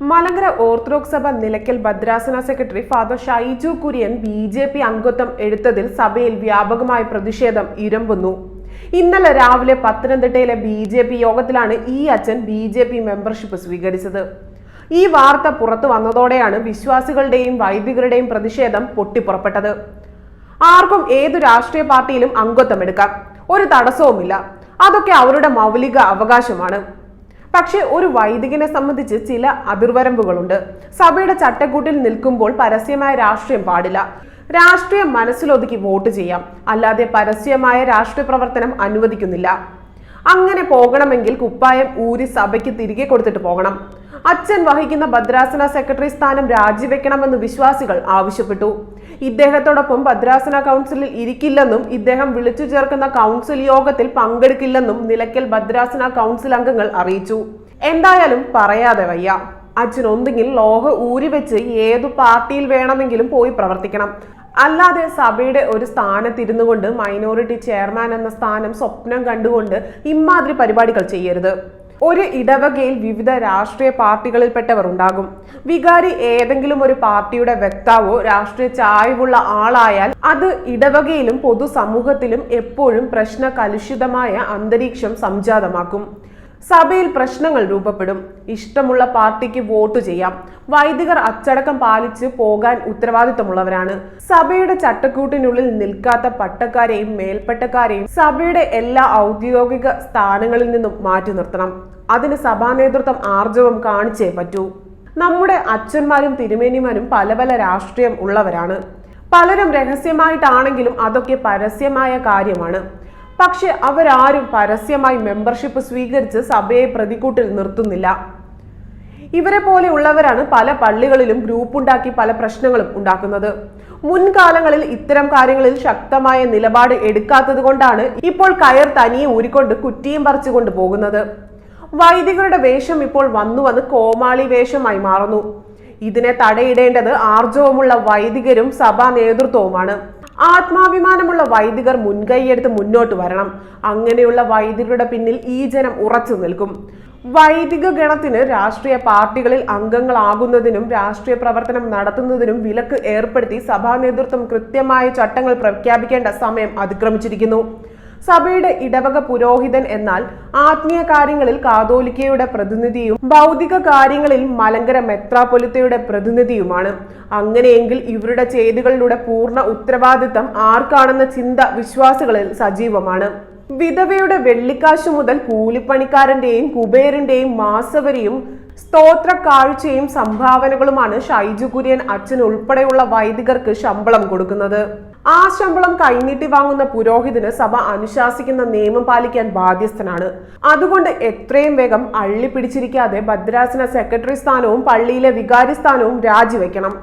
Malankara orthodox സഭ നിലയ്ക്കൽ ഭദ്രാസന secretary father Shaiju Kurian B J P അംഗത്വം എടുത്തതിൽ സഭയിൽ വ്യാപകമായ പ്രതിഷേധം ഇരമ്പുന്നു. ഇന്നലെ രാവിലെ പത്തനംതിട്ടയിലെ ബി ജെ പി യോഗത്തിലാണ് ഈ അച്ഛൻ ബി ജെ പി മെമ്പർഷിപ്പ് സ്വീകരിച്ചത്. ഈ വാർത്ത പുറത്തു വന്നതോടെയാണ് വിശ്വാസികളുടെയും വൈദികരുടെയും പ്രതിഷേധം പൊട്ടിപ്പുറപ്പെട്ടത്. ആർക്കും ഏതു രാഷ്ട്രീയ പാർട്ടിയിലും അംഗത്വം എടുക്കാം. ഒരു തടസ്സവുമില്ല. അതൊക്കെ അവരുടെ മൗലിക അവകാശമാണ്. പക്ഷെ ഒരു വൈദികനെ സംബന്ധിച്ച് ചില അതിർവരമ്പുകളുണ്ട് സഭയുടെ ചട്ടക്കൂട്ടിൽ നിൽക്കുമ്പോൾ പരസ്യമായ രാഷ്ട്രീയം പാടില്ല. രാഷ്ട്രീയം മനസ്സിലൊതുക്കി വോട്ട് ചെയ്യാം. അല്ലാതെ പരസ്യമായ രാഷ്ട്രീയ പ്രവർത്തനം അനുവദിക്കുന്നില്ല. അങ്ങനെ പോകണമെങ്കിൽ കുപ്പായം ഊരി സഭയ്ക്ക് തിരികെ കൊടുത്തിട്ട് പോകണം. അച്ഛൻ വഹിക്കുന്ന ഭദ്രാസന സെക്രട്ടറി സ്ഥാനം രാജിവെക്കണമെന്ന് വിശ്വാസികൾ ആവശ്യപ്പെട്ടു. ഇദ്ദേഹത്തോടൊപ്പം ഭദ്രാസന കൗൺസിലിൽ ഇരിക്കില്ലെന്നും ഇദ്ദേഹം വിളിച്ചു ചേർക്കുന്ന കൗൺസിൽ യോഗത്തിൽ പങ്കെടുക്കില്ലെന്നും നിലയ്ക്കൽ ഭദ്രാസന കൗൺസിൽ അംഗങ്ങൾ അറിയിച്ചു. എന്തായാലും പറയാതെ വയ്യ. അച്ഛൻ ഒന്നുകിൽ ലോഹ ഊരി വെച്ച് ഏതു പാർട്ടിയിൽ വേണമെങ്കിലും പോയി പ്രവർത്തിക്കണം. അല്ലാതെ സഭയുടെ ഒരു സ്ഥാനത്തിരുന്നു കൊണ്ട് മൈനോറിറ്റി ചെയർമാൻ എന്ന സ്ഥാനം സ്വപ്നം കണ്ടുകൊണ്ട് ഇമാതിരി പരിപാടികൾ ചെയ്യരുത്. ഒരു ഇടവകയിൽ വിവിധ രാഷ്ട്രീയ പാർട്ടികളിൽപ്പെട്ടവർ ഉണ്ടാകും. വികാരി ഏതെങ്കിലും ഒരു പാർട്ടിയുടെ വ്യക്താവോ രാഷ്ട്രീയ ചായവുള്ള ആളായാൽ അത് ഇടവകയിലും പൊതുസമൂഹത്തിലും എപ്പോഴും പ്രശ്ന കലുഷിതമായ അന്തരീക്ഷം സംജാതമാക്കും. സഭയിൽ പ്രശ്നങ്ങൾ രൂപപ്പെടും. ഇഷ്ടമുള്ള പാർട്ടിക്ക് വോട്ട് ചെയ്യാം. വൈദികർ അച്ചടക്കം പാലിച്ച് പോകാൻ ഉത്തരവാദിത്തമുള്ളവരാണ്. സഭയുടെ ചട്ടക്കൂട്ടിനുള്ളിൽ നിൽക്കാത്ത പട്ടക്കാരെയും മേൽപ്പട്ടക്കാരെയും സഭയുടെ എല്ലാ ഔദ്യോഗിക സ്ഥാനങ്ങളിൽ നിന്നും മാറ്റി നിർത്തണം. അതിന് സഭാ നേതൃത്വം ആർജവം കാണിച്ചേ പറ്റൂ. നമ്മുടെ അച്ഛന്മാരും തിരുമേനിമാരും പല പല രാഷ്ട്രീയം ഉള്ളവരാണ്. പലരും രഹസ്യമായിട്ടാണെങ്കിലും അതൊക്കെ പരസ്യമായ കാര്യമാണ്. പക്ഷെ അവരാരും പരസ്യമായി മെമ്പർഷിപ്പ് സ്വീകരിച്ച് സഭയെ പ്രതിക്കൂട്ടിൽ നിർത്തുന്നില്ല. ഇവരെ പോലെയുള്ളവരാണ് പല പള്ളികളിലും ഗ്രൂപ്പുണ്ടാക്കി പല പ്രശ്നങ്ങളും ഉണ്ടാക്കുന്നത്. മുൻകാലങ്ങളിൽ ഇത്തരം കാര്യങ്ങളിൽ ശക്തമായ നിലപാട് എടുക്കാത്തത് കൊണ്ടാണ് ഇപ്പോൾ കയർ തനിയെ ഊരിക്കൊണ്ട് കുറ്റിയും പറിച്ചുകൊണ്ട് പോകുന്നത്. വൈദികരുടെ വേഷം ഇപ്പോൾ വന്നു വന്ന് കോമാളി വേഷമായി മാറുന്നു. ഇതിനെ തടയിടേണ്ടത് ആർജവമുള്ള വൈദികരും സഭാ നേതൃത്വവുമാണ്. ആത്മാഭിമാനമുള്ള വൈദികർ മുൻകൈയെടുത്ത് മുന്നോട്ട് വരണം. അങ്ങനെയുള്ള വൈദികരുടെ പിന്നിൽ ഈ ജനം ഉറച്ചു നിൽക്കും. വൈദിക ഗണത്തിന് രാഷ്ട്രീയ പാർട്ടികളിൽ അംഗങ്ങളാകുന്നതിനും രാഷ്ട്രീയ പ്രവർത്തനം നടത്തുന്നതിനും വിലക്ക് ഏർപ്പെടുത്തി സഭാ നേതൃത്വം കൃത്യമായ ചട്ടങ്ങൾ പ്രഖ്യാപിക്കേണ്ട സമയം അതിക്രമിച്ചിരിക്കുന്നു. സഭയുടെ ഇടവക പുരോഹിതൻ എന്നാൽ ആത്മീയ കാര്യങ്ങളിൽ കാതോലിക്കയുടെ പ്രതിനിധിയും ഭൗതിക കാര്യങ്ങളിൽ മലങ്കര മെത്രാപൊലിത്തയുടെ പ്രതിനിധിയുമാണ്. അങ്ങനെയെങ്കിൽ ഇവരുടെ ചെയ്തികളിലൂടെ പൂർണ ഉത്തരവാദിത്തം ആർക്കാണെന്ന ചിന്ത വിശ്വാസികളിൽ സജീവമാണ്. വിധവയുടെ വെള്ളിക്കാശു മുതൽ കൂലിപ്പണിക്കാരന്റെയും കുബേരന്റെയും മാസവരിയും സ്തോത്ര കാഴ്ചയും സംഭാവനകളുമാണ് ഷൈജു കുര്യൻ അച്ഛൻ ഉൾപ്പെടെയുള്ള വൈദികർക്ക് ശമ്പളം കൊടുക്കുന്നത്. ആ ശമ്പളം കൈനീട്ടി വാങ്ങുന്ന പുരോഹിതന് സഭ അനുശാസിക്കുന്ന നിയമം പാലിക്കാൻ ബാധ്യസ്ഥനാണ്. അതുകൊണ്ട് എത്രയും വേഗം അള്ളി പിടിച്ചിരിക്കാതെ ഭദ്രാസന സെക്രട്ടറി സ്ഥാനവും പള്ളിയിലെ വികാരി സ്ഥാനവും രാജിവെക്കണം.